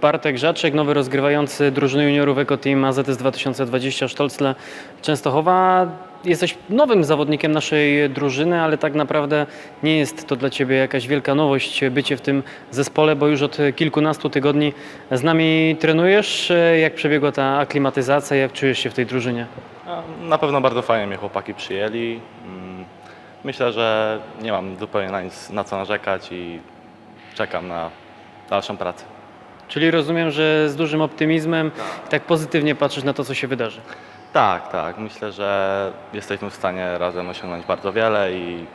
Bartek Żaczek, nowy rozgrywający drużyny juniorów Eco Team AZS 2020 Sztolcle Częstochowa. Jesteś nowym zawodnikiem naszej drużyny, ale tak naprawdę nie jest to dla Ciebie jakaś wielka nowość bycie w tym zespole, bo już od kilkunastu tygodni z nami trenujesz. Jak przebiegła ta aklimatyzacja, jak czujesz się w tej drużynie? A, Na pewno bardzo fajnie mnie chłopaki przyjęli. Mm, Myślę, że nie mam zupełnie na nic na co narzekać i czekam na dalszą pracę. Czyli rozumiem, że z dużym optymizmem i tak pozytywnie patrzysz na to, co się wydarzy. Tak, tak. Myślę, że jesteśmy w stanie razem osiągnąć bardzo wiele i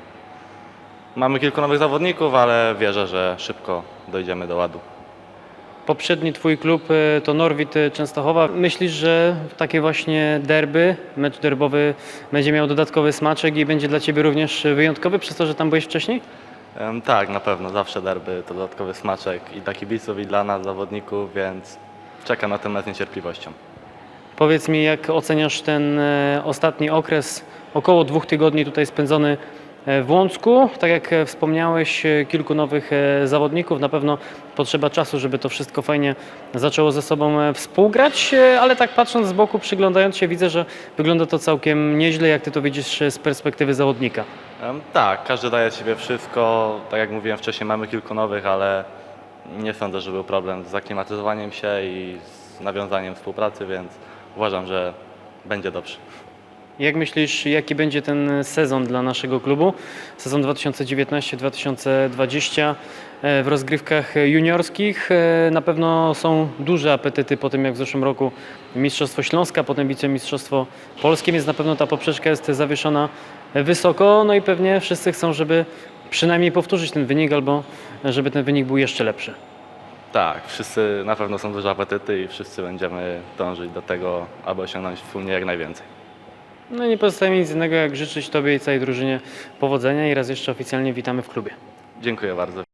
mamy kilku nowych zawodników, ale wierzę, że szybko dojdziemy do ładu. Poprzedni twój klub e, to Norwid e, Częstochowa. Myślisz, że takie właśnie derby, mecz derbowy będzie miał dodatkowy smaczek i będzie dla ciebie również wyjątkowy przez to, że tam byłeś wcześniej? Tak, na pewno. Zawsze derby to dodatkowy smaczek i dla kibiców, i dla nas, zawodników, więc czekam na ten z niecierpliwością. Powiedz mi, jak oceniasz ten e, ostatni okres, około dwóch tygodni tutaj spędzony w Łącku. Tak jak e, wspomniałeś, e, kilku nowych e, zawodników. Na pewno potrzeba czasu, żeby to wszystko fajnie zaczęło ze sobą e, współgrać, e, ale tak patrząc z boku, przyglądając się, widzę, że wygląda to całkiem nieźle. Jak ty to widzisz e, z perspektywy zawodnika? Tak, każdy daje siebie wszystko. Tak jak mówiłem wcześniej, mamy kilku nowych, ale nie sądzę, że był problem z zaklimatyzowaniem się i z nawiązaniem współpracy, więc uważam, że będzie dobrze. Jak myślisz, jaki będzie ten sezon dla naszego klubu? Sezon 2019-2020 e, w rozgrywkach juniorskich. E, Na pewno są duże apetyty po tym, jak w zeszłym roku Mistrzostwo Śląska, potem wicemistrzostwo polskie, więc na pewno ta poprzeczka jest zawieszona wysoko. No i pewnie wszyscy chcą, żeby przynajmniej powtórzyć ten wynik albo żeby ten wynik był jeszcze lepszy. Tak, wszyscy na pewno są duże apetyty i wszyscy będziemy dążyć do tego, aby osiągnąć wspólnie jak najwięcej. No i nie pozostaje mi nic innego, jak życzyć Tobie i całej drużynie powodzenia i raz jeszcze oficjalnie witamy w klubie. Dziękuję bardzo.